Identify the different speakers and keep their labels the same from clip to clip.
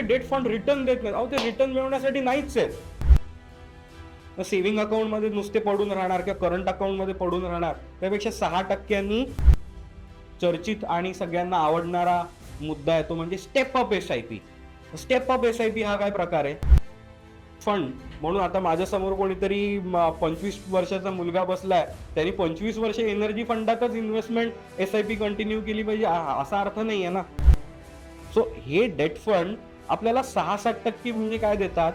Speaker 1: ते date fund return देत नाही अहो ते रिटर्न मिळवण्यासाठी नाहीच आहेत. सेव्हिंग अकाउंटमध्ये नुसते पडून राहणार किंवा करंट अकाउंटमध्ये पडून राहणार त्यापेक्षा सहा टक्क्यांनी चर्चित आणि सगळ्यांना आवडणारा मुद्दा आहे तो म्हणजे step up S I P step up S I P हा काय प्रकार आहे? फंड म्हणून आता माझ्यासमोर कोणीतरी पंचवीस वर्षाचा मुलगा बसलाय. त्यांनी पंचवीस वर्ष energy फंडातच investment S I P continue केली पाहिजे. असा अर्थ नाही आहे ना. सो हे डेट फंड आपल्याला सहा सात टक्के म्हणजे काय देतात?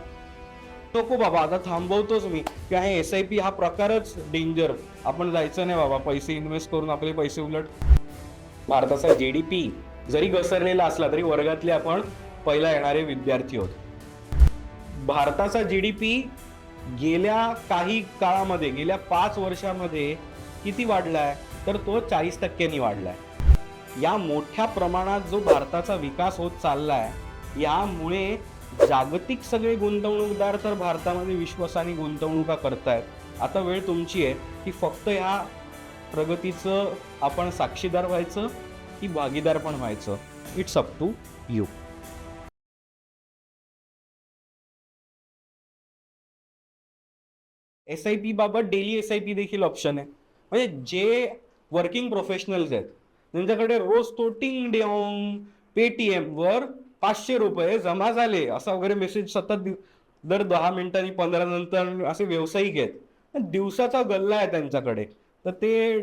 Speaker 1: नको बाबा आता थांबवतोच मी. की हे एस आय पी हा प्रकारच डेंजर आपण जायचं नाही बाबा पैसे इन्व्हेस्ट करून आपले पैसे उलट. भारताचा जी डी पी जरी घसरलेला असला तरी वर्गातले आपण पहिला येणारे विद्यार्थी होत भारताचा जी डी पी गेल्या काही काळामध्ये गेल्या पाच वर्षामध्ये किती वाढलाय? तर तो चाळीस टक्क्यांनी वाढलाय. या मोठ्या प्रमाणात जो भारताचा विकास होत चाललाय यामुळे जागतिक सगळे गुंतवणूकदार तर भारतामध्ये विश्वासाने गुंतवणुका करतायत. आता वेळ तुमची आहे की फक्त ह्या प्रगतीचं आपण साक्षीदार व्हायचं की भागीदार पण व्हायचं? It's up to you S I P बाबत डेली एस आय पी देखील ऑप्शन आहे. म्हणजे जे वर्किंग प्रोफेशनल्स आहेत त्यांच्याकडे रोज तो टिंग डेओंग पेटीएम वर पाचशे रुपये जमा झाले असा वगैरे मेसेज सतत दर दहा मिनिटांनी पंधरा नंतर असे व्यावसायिक आहेत. दिवसाचा गल्ला आहे त्यांच्याकडे. तर ते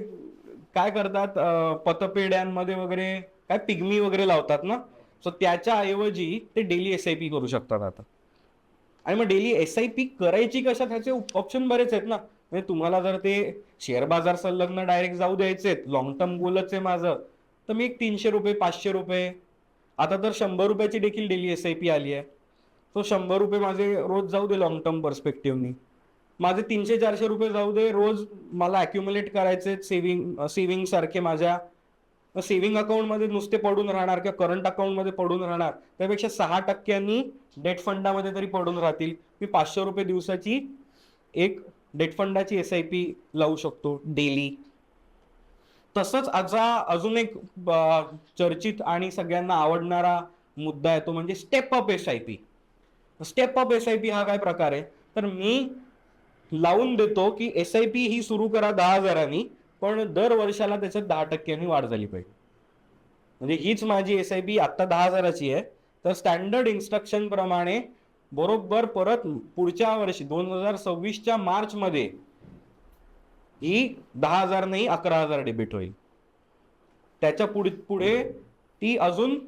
Speaker 1: काय करतात पतपेढ्यांमध्ये वगैरे काय पिगमी वगैरे लावतात ना? सो त्याच्या ऐवजी ते डेली एस आय पी करू शकतात आता. आणि मग डेली एस आय पी करायची कशा त्याचे ऑप्शन बरेच आहेत ना. म्हणजे तुम्हाला जर ते शेअर बाजार संलग्न डायरेक्ट जाऊ द्यायचे आहेत लॉंग टर्म गोलच आहे माझं. तर मी एक तीनशे रुपये पाचशे रुपये आता तर शंभर रुपयाची देखील डेली एस आय पी आली आहे. तो शंभर रुपये माझे रोज जाऊ दे लॉंग टर्म पर्स्पेक्टिव्हनी माझे तीनशे चारशे रुपये जाऊ दे रोज मला अक्युमुलेट करायचे सेव्हिंग सेव्हिंग सारखे माझ्या सेव्हिंग अकाउंटमध्ये नुसते पडून राहणार किंवा करंट अकाउंटमध्ये पडून राहणार त्यापेक्षा सहा टक्क्यांनी डेट फंडामध्ये तरी पडून राहतील. मी पाचशे रुपये दिवसाची एक डेट फंडाची एस आय पी लावू शकतो डेली तसंच आता अजून एक चर्चित आणि सगळ्यांना आवडणारा मुद्दा आहे तो म्हणजे step up S I P step up S I P हा काय प्रकार आहे? तर मी लावून देतो की एस आय पी ही सुरू करा दहा हजारांनी पण दर वर्षाला त्याच्यात दहा टक्क्यांनी वाढ झाली पाहिजे. म्हणजे हीच माझी एस आय पी आत्ता दहा हजाराची आहे. तर स्टँडर्ड इन्स्ट्रक्शन प्रमाणे बरोबर परत पुढच्या वर्षी दोन हजार सव्वीसच्या मार्चमध्ये ही दहा हजार नाही अकरा हजार डेबिट होईल. त्याच्या पुढे पुढे ती अजून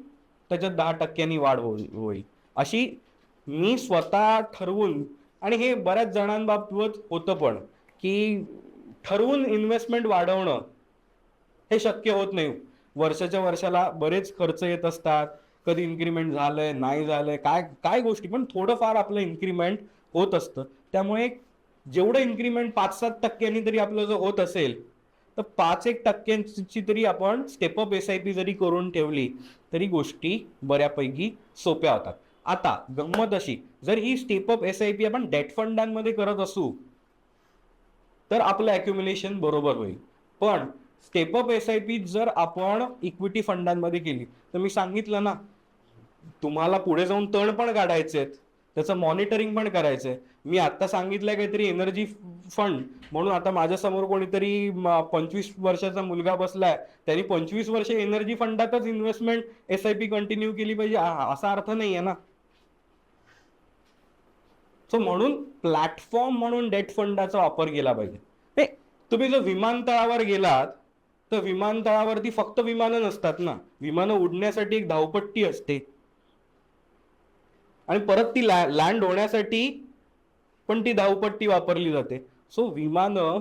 Speaker 1: त्याच्यात दहा टक्क्यांनी वाढ होईल होईल. अशी मी स्वतः ठरवून आणि हे बऱ्याच जणांबाबत होतं पण की ठरवून इन्व्हेस्टमेंट वाढवणं हे शक्य होत नाही. वर्षाच्या वर्षाला बरेच खर्च येत असतात. कधी इन्क्रीमेंट झालंय नाही झालंय काय काय गोष्टी पण थोडंफार आपलं इन्क्रीमेंट होत असतं. त्यामुळे जेवढं इन्क्रीमेंट पाच सात टक्क्यांनी तरी आपलं जर होत असेल तर पाच एक टक्क्यांची तरी आपण स्टेपअप एस आय पी जरी करून ठेवली तरी गोष्टी बऱ्यापैकी सोप्या होतात. आता गंमत अशी जर ही step up S I P आपण डेट फंडांमध्ये करत असू तर आपलं अक्युम्युलेशन बरोबर होईल. पण स्टेपअप एस आय पी जर आपण इक्विटी फंडांमध्ये केली तर मी सांगितलं ना तुम्हाला पुढे जाऊन तण पण काढायचे आहेत त्याचं मॉनिटरिंग पण करायचंय मी आता सांगितलंय काहीतरी एनर्जी फंड म्हणून आता माझ्यासमोर कोणीतरी पंचवीस वर्षाचा मुलगा बसलाय. त्यांनी पंचवीस वर्ष energy फंडातच investment S I P continue केली पाहिजे. असा अर्थ नाही आहे ना. सो म्हणून प्लॅटफॉर्म म्हणून डेट फंडाचा वापर केला पाहिजे. तुम्ही जर विमानतळावर गेलात तर विमानतळावरती फक्त विमानं नसतात ना. विमानं उडण्यासाठी एक धावपट्टी असते. आणि परत ती लँड होण्यासाठी पण ती धावपट्टी वापरली जाते. सो विमानं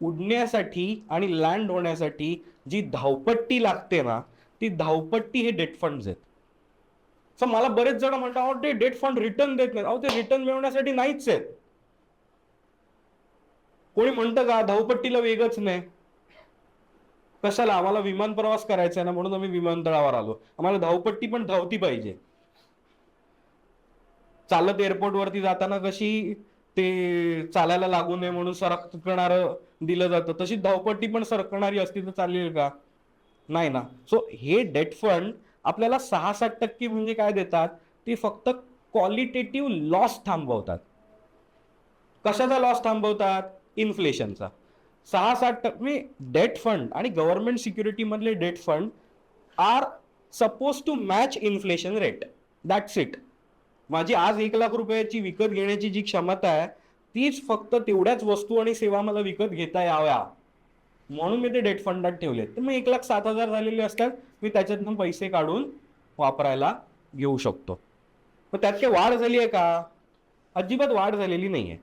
Speaker 1: उडण्यासाठी आणि लँड होण्यासाठी जी धावपट्टी लागते ना ती धावपट्टी हे डेट फंड्स आहेत. सो मला बरेच जण म्हणतात अहो ते डेट फंड रिटर्न देत नाहीत. अहो ते रिटर्न मिळवण्यासाठी नाहीच आहेत. कोणी म्हणतं का धावपट्टीला वेगच नाही. कशाला? आम्हाला विमान प्रवास करायचा आहे ना म्हणून आम्ही विमानतळावर आलो. आम्हाला धावपट्टी पण धावती पाहिजे. चालत एअरपोर्ट वरती जाताना कशी ते चालायला लागू नये म्हणून सरकणार दिलं जातं. तशी धावपट्टी पण सरकणारी असती तर चालेल का? नाही ना. सो हे डेट फंड आपल्याला सहा सात टक्के म्हणजे काय देतात? ते फक्त क्वालिटेटिव्ह लॉस थांबवतात. कशाचा लॉस थांबवतात? इन्फ्लेशनचा सहा सात टक्के म्हणजे डेट फंड आणि government सिक्युरिटीमधले debt fund are suppose to match inflation rate that's it माझी आज एक लाख रुपयाची विकत घेण्याची जी क्षमता आहे तीच फक्त तेवढ्याच वस्तू आणि सेवा मला विकत घेता याव्या. म्हणून मी ते डेट फंडात ठेवले तर मग एक लाख सात हजार झालेले असतात मी त्याच्यातनं पैसे काढून वापरायला घेऊ शकतो. मग त्यात काही वाढ झाली आहे का? अजिबात वाढ झालेली नाही आहे.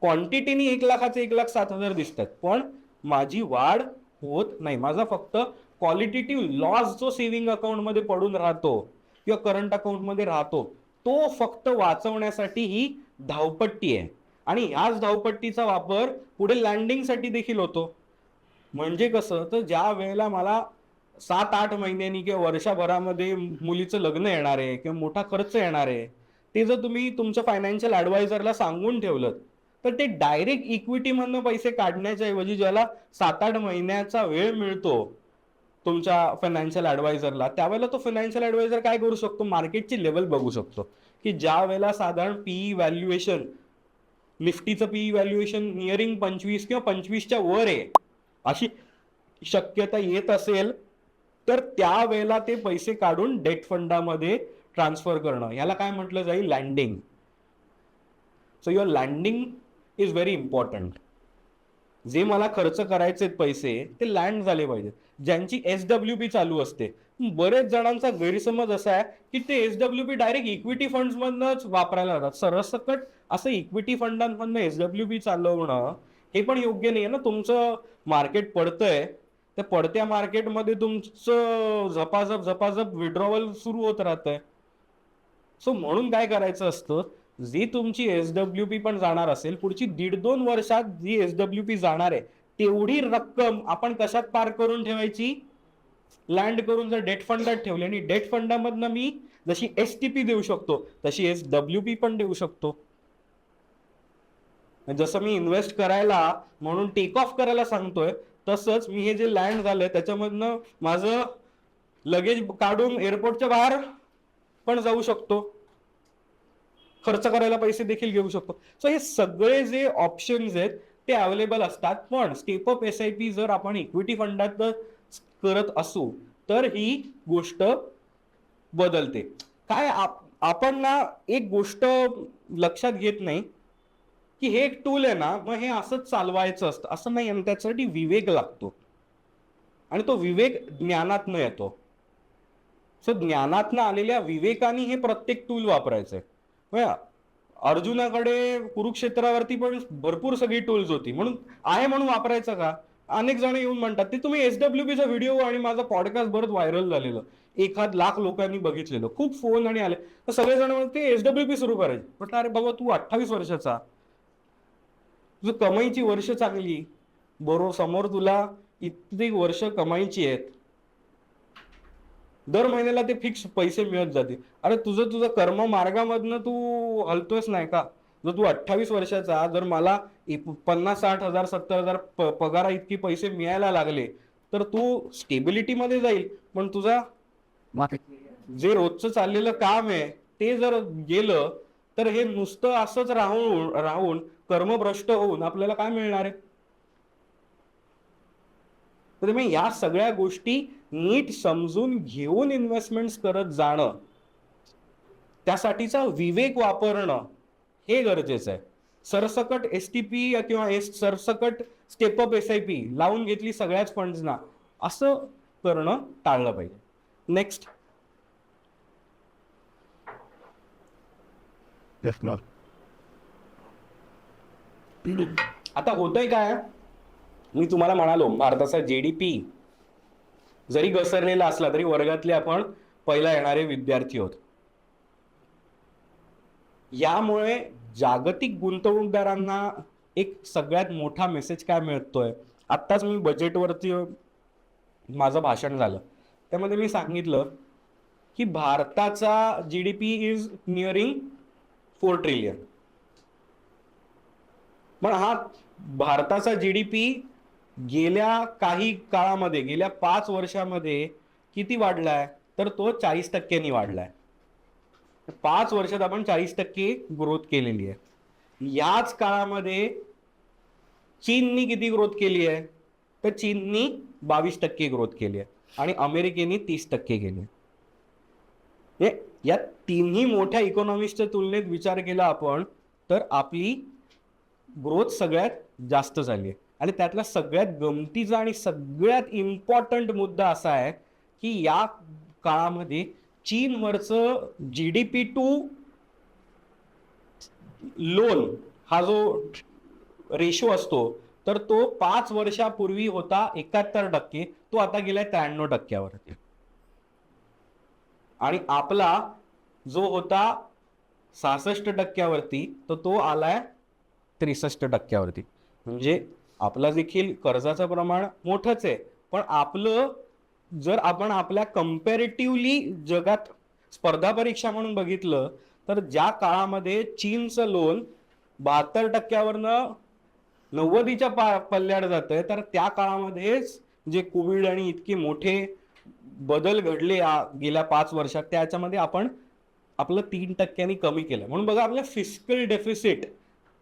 Speaker 1: क्वांटिटीनी एक लाखाचे एक लाख सात हजार दिसतात पण माझी वाढ होत नाही. माझा फक्त क्वालिटेटिव्ह लॉस जो सेव्हिंग अकाउंटमध्ये पडून राहतो. किंवा करंट अकाउंटमध्ये राहतो तो फक्त वाचवण्यासाठी ही धावपट्टी आहे. आणि ह्याच धावपट्टीचा वापर पुढे लँडिंगसाठी देखील होतो. म्हणजे कसं? तर ज्या वेळेला मला सात आठ महिन्यांनी किंवा वर्षभरामध्ये मुलीचं लग्न येणार आहे किंवा मोठा खर्च येणार आहे ते जर तुम्ही तुमच्या फायनान्शियल ॲडवायझरला सांगून ठेवलं तर ते डायरेक्ट इक्विटीमधनं पैसे काढण्याच्या ऐवजी ज्याला सात आठ महिन्याचा वेळ मिळतो तुमच्या फायनान्शियल ॲडवायझरला त्यावेळेला तो फायनान्शियल ॲडवायझर काय करू शकतो? मार्केटची लेवल बघू शकतो. की ज्या वेळेला साधारण पीई व्हॅल्युएशन निफ्टीचं पीई व्हॅल्युएशन नियरिंग पंचवीस किंवा पंचवीसच्या वर आहे अशी शक्यता येत असेल तर त्यावेळेला ते पैसे काढून डेट फंडामध्ये ट्रान्सफर करणं. याला काय म्हटलं जाईल? Landing so your landing is very important जे मला खर्च करायचे पैसे ते लँड झाले पाहिजेत. ज्यांची एस डब्ल्यू बी चालू असते. बरेच जणांचा गैरसमज असा आहे की ते S W B direct equity फंड्समधनंच वापरायला जातात. सरसकट असं इक्विटी फंडांमधनं एस डब्ल्यू बी चालवणं हे पण योग्य नाही आहे ना. तुमचं मार्केट पडतंय. त्या पडत्या मार्केटमध्ये तुमचं झपाझप झपाझप विड्रॉवल सुरू होत राहतंय. सो म्हणून काय करायचं असतं? जी तुमची एस डब्ल्यू पी पण जाणार असेल पुढची दीड दोन वर्षात जी एस डब्ल्यू पी जाणार आहे तेवढी रक्कम आपण कशात पार करून ठेवायची? लँड करून जर डेट फंडात ठेवली आणि डेट फंडामधनं मी जशी एस टी पी देऊ शकतो तशी एस डब्ल्यू पी पण देऊ शकतो. जसं मी इन्व्हेस्ट करायला म्हणून टेक ऑफ करायला सांगतोय तसंच मी हे जे लँड झालंय त्याच्यामधनं माझं लगेज काढून एअरपोर्टच्या बाहेर पण जाऊ शकतो. खर्च करायला पैसे देखील घेऊ शकतो. सो हे सगळे जे ऑप्शन्स आहेत ते अवेलेबल असतात. पण step off S I P जर आपण इक्विटी फंडात करत असू तर ही गोष्ट बदलते. काय आपण ना एक गोष्ट लक्षात घेत नाही की हे एक टूल आहे ना मग हे असंच चालवायचं असतं. असं नाही आणि त्याच्यासाठी विवेक लागतो. आणि तो विवेक ज्ञानातनं येतो. सो ज्ञानातनं आलेल्या विवेकाने हे प्रत्येक टूल वापरायचं आहे अर्जुनाकडे कुरुक्षेत्रावरती पण भरपूर सगळी टूल्स होती. म्हणून आहे म्हणून वापरायचं का? अनेक जण येऊन म्हणतात ते तुम्ही एस डब्ल्यू पीचा व्हिडिओ आणि माझा पॉडकास्ट बरंच व्हायरल झालेलं. एखाद लाख लोकांनी बघितलेलं. खूप फोन आणि आले. तर सगळेजण म्हणते एस डब्ल्यू पी सुरू करायचे. म्हटलं अरे बाबा तू अठ्ठावीस वर्षाचा. तुझं कमाईची वर्ष चांगली. बरोबर समोर तुला इतकी वर्ष कमाईची आहेत. दर महिन्याला ते फिक्स पैसे मिळत जाते अरे तुझं तुझं कर्म मार्गामधनं तू हलतोयस नाही का? जर तू अठ्ठावीस वर्षाचा जर मला पन्नास साठ हजार सत्तर हजार पगारा इतकी पैसे मिळायला लागले तर तू स्टेबिलिटीमध्ये जाईल. पण तुझा जे रोजचं चाललेलं काम आहे ते जर गेलं तर हे नुसतं असंच राहून राहून कर्मभ्रष्ट होऊन आपल्याला काय मिळणार आहे? तर मी या सगळ्या गोष्टी नीट समजून घेऊन इन्व्हेस्टमेंट्स करत जाणं त्यासाठीचा विवेक वापरणं हे गरजेचं आहे. सरसकट एस टी पी किंवा एस सरसकट step up S I P लावून घेतली सगळ्याच फंड्सना असं करणं टाळलं पाहिजे. नेक्स्ट. आता होतंय काय? मी तुम्हाला म्हणालो भारताचा जीडीपी जरी घसरलेला असला तरी वर्गातले आपण पहिला येणारे विद्यार्थी होत यामुळे जागतिक गुंतवणूकदारांना एक सगळ्यात मोठा मेसेज काय मिळतोय? आत्ताच मी बजेटवरती माझं भाषण झालं. त्यामध्ये मी सांगितलं की भारताचा G D P is nearing four trillion पण हा भारताचा जी डी पी गेल्या काही काळामध्ये गेल्या पाच वर्षामध्ये किती वाढलाय? तर तो चाळीस टक्क्यांनी वाढलाय. पाच वर्षात आपण चाळीस टक्के ग्रोथ केलेली आहे. याच काळामध्ये चीननी किती ग्रोथ केली आहे? तर चीननी बावीस टक्के ग्रोथ केली आहे आणि अमेरिकेने तीस टक्के केली आहे. या तिन्ही मोठ्या इकॉनॉमिक्सच्या तुलनेत विचार केला आपण तर आपली ग्रोथ सगळ्यात जास्त झाली आहे. आणि त्यातला सगळ्यात गमतीचा आणि सगळ्यात इम्पॉर्टंट मुद्दा असा आहे की या काळामध्ये चीनवरचं G D P to loan हा जो रेशो असतो तर तो पाच वर्षापूर्वी होता एकाहत्तर टक्के तो आता गेलाय त्र्याण्णव टक्क्यावरती. आणि आपला जो होता सहासष्ट टक्क्यावरती तर तो आलाय त्रेसष्ट टक्क्यावरती. म्हणजे आपला देखील कर्जाचं प्रमाण मोठंच आहे. पण आपलं जर आपण आपल्या कम्पॅरेटिव्हली जगात स्पर्धा परीक्षा म्हणून बघितलं तर ज्या काळामध्ये चीनचं लोन बहात्तर टक्क्यावरनं नव्वदीच्या पा पल्ल्याड जातंय तर त्या काळामध्येच जे कोविड आणि इतके मोठे बदल घडले गेल्या पाच वर्षात त्याच्यामध्ये आपण आपलं तीन टक्क्यांनी कमी केलं. म्हणून बघा आपलं फिस्कल डेफिसिट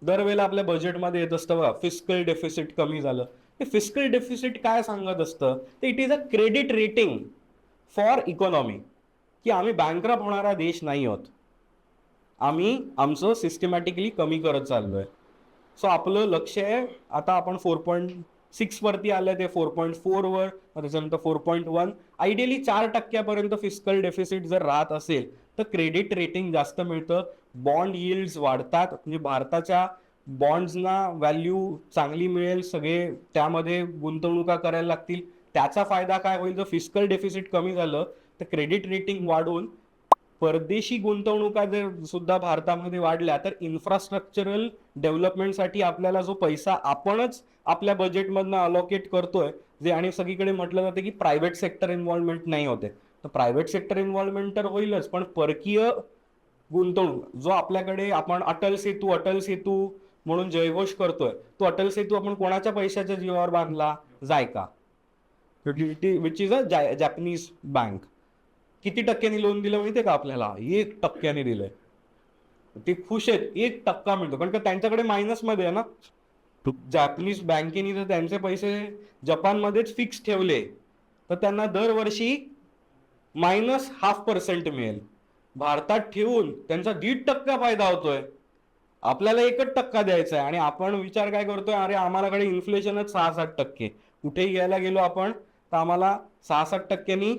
Speaker 1: दरवेळेला आपल्या बजेटमध्ये येत असतं बघा फिस्कल डेफिसिट कमी झालं. ते फिस्कल डेफिसिट काय सांगत असतं? ते it is a credit rating for economy की आम्ही बँकरप होणारा देश नाही आहोत. आम्ही आमचं सिस्टमॅटिकली कमी करत चाललोय. सो आपलं लक्ष आहे आता आपण फोर पॉईंट सिक्स वरती आलं ते फोर पॉईंट फोर वर मग त्याच्यानंतर फोर पॉईंट वन आयडियली चार टक्क्यापर्यंत फिस्कल डेफिसिट जर राहत असेल तर क्रेडिट रेटिंग जास्त मिळतं. बॉन्ड yields वाढतात. म्हणजे भारताच्या बॉन्ड्सना व्हॅल्यू चांगली मिळेल सगळे त्यामध्ये गुंतवणुका करायला लागतील. त्याचा फायदा काय होईल? जर फिस्कल डेफिसिट कमी झालं तर क्रेडिट रेटिंग वाढून परदेशी गुंतवणुका जर सुद्धा भारतामध्ये वाढल्या तर इन्फ्रास्ट्रक्चरल डेव्हलपमेंटसाठी आपल्याला जो पैसा आपणच आपल्या बजेटमधनं अलोकेट करतोय जे आणि सगळीकडे म्हटलं जातं की प्रायव्हेट सेक्टर इन्व्हॉल्वमेंट नाही होते. तर प्रायव्हेट सेक्टर इन्व्हॉल्वमेंट तर होईलच पण परकीय गुंतवणूक. जो आपल्याकडे आपण अटल सेतू अटल सेतू म्हणून जयघोष करतोय तो अटल सेतू आपण कोणाच्या पैशाच्या जीवावर बांधला? JICA. Which is a Japanese bank किती टक्क्यांनी लोन दिलं माहितीये का आपल्याला? एक टक्क्याने दिलंय. ते खुश आहेत. एक टक्का मिळतो. कारण का त्यांच्याकडे मायनसमध्ये आहे ना. जॅपनीज बँकेने जर त्यांचे पैसे जपानमध्येच फिक्स ठेवले. तर त्यांना दरवर्षी मायनस हाफ पर्सेंट मिळेल. भारतात ठेवून त्यांचा दीड टक्का फायदा होतोय. आपल्याला एकच टक्का द्यायचा आहे आणि आपण विचार काय करतोय अरे आम्हालाकडे इन्फ्लेशनच सहा सात टक्के. कुठेही घ्यायला गेलो आपण तर आम्हाला सहा सात टक्क्यांनी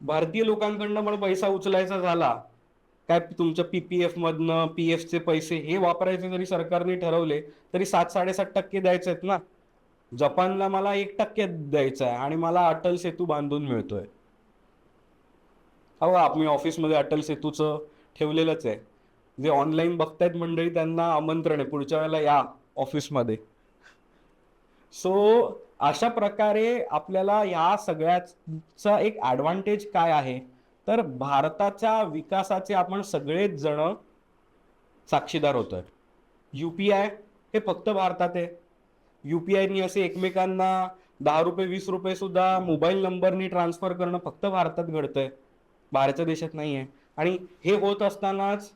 Speaker 1: भारतीय लोकांकडनं पण पैसा उचलायचा झाला. काय तुमच्या पीपीएफ मधनं पी एफचे पैसे हे वापरायचे जरी सरकारने ठरवले तरी सात साडेसात टक्के द्यायचे आहेत ना. जपानला मला एक टक्के द्यायचा आहे आणि मला अटल सेतू बांधून मिळतोय. हो मी ऑफिसमध्ये अटल सेतूचं ठेवलेलंच आहे. जे ऑनलाईन बघतायत मंडळी त्यांना आमंत्रण आहे. पुढच्या वेळेला या ऑफिसमध्ये. सो अशा प्रकारे आपल्याला या सगळ्याचा एक ॲडव्हान्टेज काय आहे? तर भारताच्या विकासाचे आपण सगळेच जण साक्षीदार होतोय. यू पी आय हे फक्त भारतात आहे. यू पी आयनी असे एकमेकांना दहा रुपये वीस रुपये सुद्धा मोबाईल नंबरनी ट्रान्सफर करणं फक्त भारतात घडतंय. बाहेरच्या देशात नाही आहे आणि हे होत असतानाच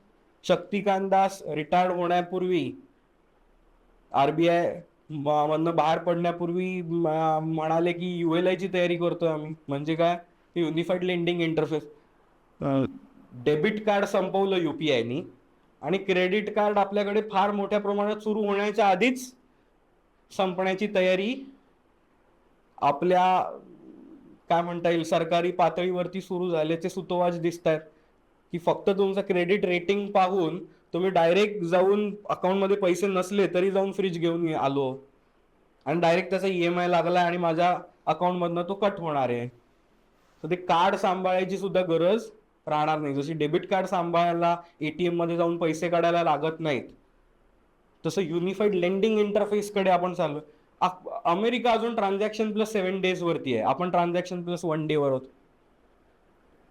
Speaker 1: शक्तिकांत दास रिटायर्ड होण्यापूर्वी आरबीआय मधनं बाहेर पडण्यापूर्वी म्हणाले की युएलआय ची तयारी करतोय आम्ही. म्हणजे काय? Unified lending interface debit card संपवलं युपीआयनी आणि क्रेडिट कार्ड आपल्याकडे फार मोठ्या प्रमाणात सुरू होण्याच्या आधीच संपण्याची तयारी आपल्या काय म्हणता येईल? सरकारी पातळीवरती सुरू झाल्याचे सुतोवाच दिसत आहेत की फक्त तुमचं क्रेडिट रेटिंग पाहून तुम्ही डायरेक्ट जाऊन अकाउंटमध्ये पैसे नसले तरी जाऊन फ्रीज घेऊन आलो. आणि डायरेक्ट त्याचा ई एम आय लागला आणि माझ्या अकाउंटमधनं तो कट होणार आहे. तर ते कार्ड सांभाळायची सुद्धा गरज राहणार नाही. जशी डेबिट कार्ड सांभाळायला एटीएममध्ये जाऊन पैसे काढायला लागत नाहीत तसं युनिफाईड लेंडिंग इंटरफेसकडे आपण चाललो अमेरिका अजून ट्रान्झॅक्शन प्लस सेव्हन डेज वरती आहे. आपण ट्रान्झॅक्शन प्लस वन डे वर आहोत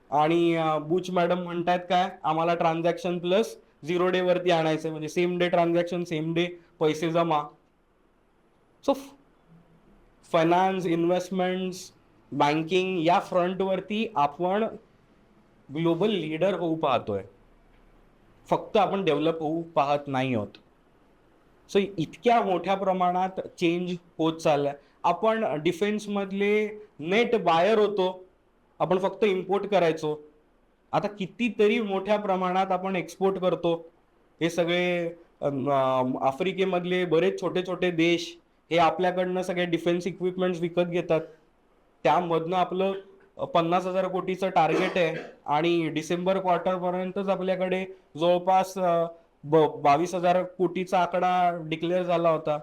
Speaker 1: आणि बुच मॅडम म्हणतायत काय? आम्हाला ट्रान्झॅक्शन प्लस झिरो डे वरती आणायचं म्हणजे same day transaction same day पैसे जमा. सो फायनान्स इन्व्हेस्टमेंट्स बँकिंग या फ्रंटवरती आपण ग्लोबल लीडर होऊ पाहतोय. फक्त आपण डेव्हलप होऊ पाहत नाही आहोत. सो इतक्या मोठ्या प्रमाणात चेंज होत चालला आपण डिफेन्समधले नेट बायर होतो. आपण फक्त इम्पोर्ट करायचो. आता कितीतरी मोठ्या प्रमाणात आपण एक्सपोर्ट करतो. हे सगळे आफ्रिकेमधले बरेच छोटे छोटे देश हे आपल्याकडनं सगळे डिफेन्स इक्विपमेंट्स विकत घेतात. त्यामधनं आपलं पन्नास हजार कोटीचं टार्गेट आहे. आणि डिसेंबर क्वार्टरपर्यंतच आपल्याकडे जवळपास बावीस हजार कोटीचा आकडा डिक्लेअर झाला होता.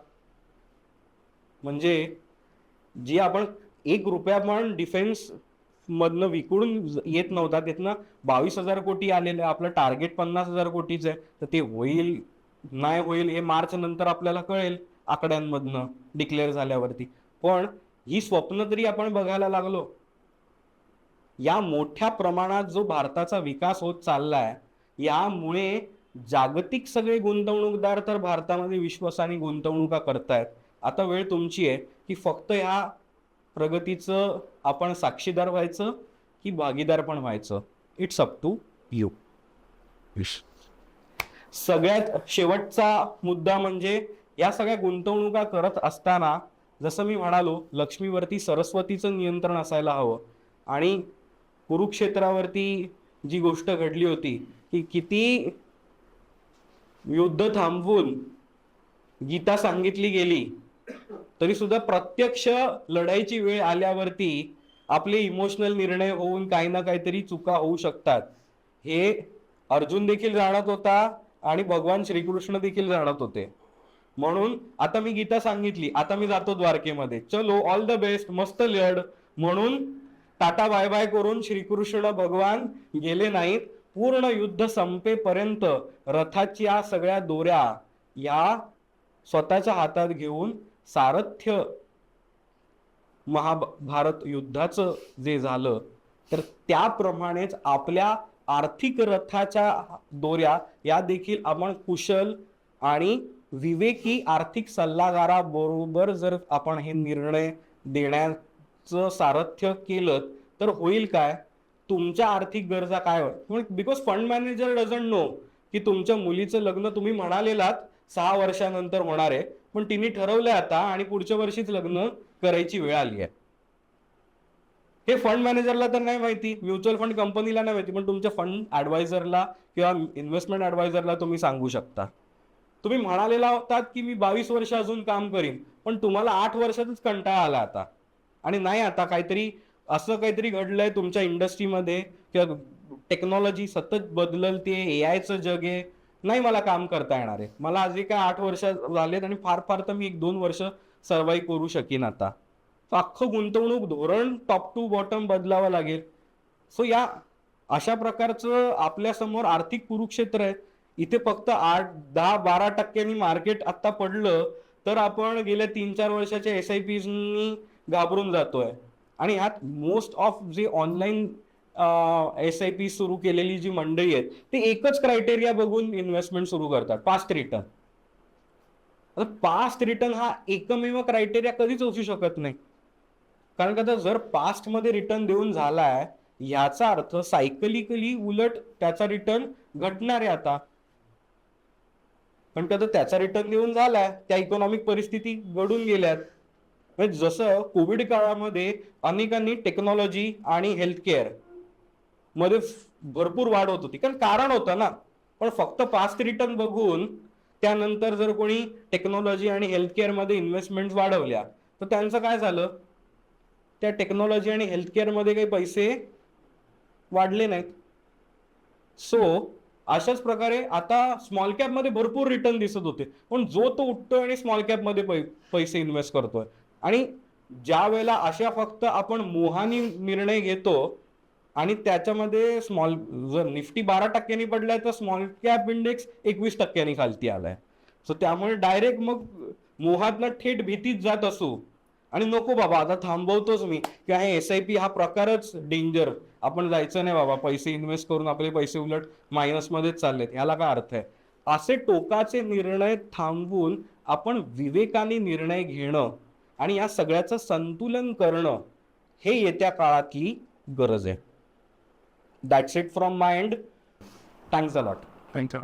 Speaker 1: म्हणजे जी आपण एक रुपया पण डिफेन्स मधनं विकून येत नव्हता तिथनं बावीस हजार कोटी आलेलं आहे आपलं टार्गेट पन्नास हजार कोटीचं आहे तर ते होईल नाही होईल हे मार्च नंतर आपल्याला कळेल आकड्यांमधनं डिक्लेअर झाल्यावरती. पण ही स्वप्न तरी आपण बघायला लागलो. या मोठ्या प्रमाणात जो भारताचा विकास होत चाललाय यामुळे जागतिक सगळे गुंतवणूकदार तर भारतामध्ये विश्वासाने गुंतवणुका करतायत. आता वेळ तुमची आहे की फक्त ह्या प्रगतीचं आपण साक्षीदार व्हायचं की भागीदार पण व्हायचं? इट्स अप टू यू सगळ्यात शेवटचा मुद्दा म्हणजे या सगळ्या गुंतवणुका करत असताना जसं मी म्हणालो लक्ष्मीवरती सरस्वतीचं नियंत्रण असायला हवं. आणि कुरुक्षेत्रावरती जी गोष्ट घडली होती की किती युद्ध थांबवून गीता सांगितली गेली तरी सुद्धा प्रत्यक्ष लढाईची वेळ आल्यावरती आपले इमोशनल निर्णय होऊन काही ना काहीतरी चुका होऊ शकतात. हे अर्जुन देखील जाणत होता आणि भगवान श्रीकृष्ण देखील जाणत होते. म्हणून आता मी गीता सांगितली आता मी जातो द्वारकेमध्ये. चलो ऑल द बेस्ट मस्त लढ. म्हणून टाटा बाय बाय करून श्रीकृष्ण भगवान गेले नाहीत. पूर्ण युद्ध संपेपर्यंत रथाच्या सगळ्या दोऱ्या या स्वतःच्या हातात घेऊन सारथ्य महाभारत युद्धाचं जे झालं तर त्याप्रमाणेच आपल्या आर्थिक रथाच्या दोऱ्या या देखील आपण कुशल आणि विवेकी आर्थिक सल्लागाराबरोबर जर आपण हे निर्णय देण्याचं सारथ्य केलं तर होईल काय? तुमच्या आर्थिक गरजा काय because fund manager doesn't know की तुमच्या मुलीचं लग्न तुम्ही म्हणालेलात सहा वर्षानंतर होणार आहे. पण तिने ठरवलंय आता आणि पुढच्या वर्षीच लग्न करायची वेळ आली आहे. हे फंड मॅनेजरला तर नाही माहिती म्युच्युअल फंड कंपनीला नाही माहिती पण तुमच्या फंड ॲडवायझरला किंवा इन्व्हेस्टमेंट ॲडवायझरला तुम्ही सांगू शकता. तुम्ही म्हणालेला होतात की मी बावीस वर्ष अजून काम करीन पण तुम्हाला आठ वर्षातच कंटाळा आला आता. आणि नाही आता काहीतरी असं काहीतरी घडलंय तुमच्या इंडस्ट्रीमध्ये किंवा टेक्नॉलॉजी सतत बदलते ए आयचं जग आहे. नाही मला काम करता येणार आहे. मला जे काय आठ वर्ष झालेत आणि फार फार तर मी एक दोन वर्ष सर्वाईव्ह करू शकेन आता. अख्खं गुंतवणूक धोरण टॉप टू बॉटम बदलावं लागेल. सो या अशा प्रकारचं आपल्यासमोर आर्थिक कुरुक्षेत्र आहे. इथे फक्त आठ दहा बारा टक्क्यांनी मार्केट आत्ता पडलं तर आपण गेल्या तीन चार वर्षाच्या एस आय पी घाबरून जातोय. आणि यात मोस्ट ऑफ जे ऑनलाईन एस आय पी सुरू केलेली जी मंडळी आहेत ते एकच क्रायटेरिया बघून इन्व्हेस्टमेंट सुरू करतात पास्ट रिटर्न आता पास्ट रिटर्न हा एकमेव क्रायटेरिया कधीच असू शकत नाही. कारण का तर जर पास्टमध्ये रिटर्न देऊन झालाय याचा अर्थ सायकलिकली उलट त्याचा रिटर्न घटणार आहे आता. पण का तर त्याचा रिटर्न देऊन झालाय त्या इकॉनॉमिक परिस्थिती घडून गेल्यात. म्हणजे जसं कोविड काळामध्ये अनेकांनी टेक्नॉलॉजी आणि हेल्थकेअरमध्ये भरपूर वाढ होत होती. कारण कारण होतं ना. पण फक्त पास्ट रिटर्न बघून त्यानंतर जर कोणी टेक्नॉलॉजी आणि हेल्थमध्ये इन्व्हेस्टमेंट वाढवल्या तर त्यांचं काय झालं? त्या टेक्नॉलॉजी आणि हेल्थमध्ये काही पैसे वाढले नाहीत. सो अशाच प्रकारे आता स्मॉल कॅपमध्ये भरपूर रिटर्न दिसत होते. पण जो तो उठतोय आणि स्मॉल कॅपमध्ये पै- पैसे इन्व्हेस्ट करतोय. आणि ज्या वेळेला अशा फक्त आपण मोहानी निर्णय घेतो आणि त्याच्यामध्ये स्मॉल जर निफ्टी बारा टक्क्यांनी पडलाय तर स्मॉल कॅप इंडेक्स एकवीस टक्क्यांनी खालती आलाय. सो त्यामुळे डायरेक्ट मग मोहातनं थेट भीतीत जात असू. आणि नको बाबा आता थांबवतोच मी. की हे एस आय पी हा प्रकारच डेंजर आपण जायचं नाही बाबा पैसे इन्व्हेस्ट करून आपले पैसे उलट मायनसमध्येच चाललेत. याला काय अर्थ आहे? असे टोकाचे निर्णय थांबवून आपण विवेकाने निर्णय घेणं आणि या सगळ्याचं संतुलन करणं हे येत्या काळातली गरज आहे. That's it from my end thanks a lot
Speaker 2: thank you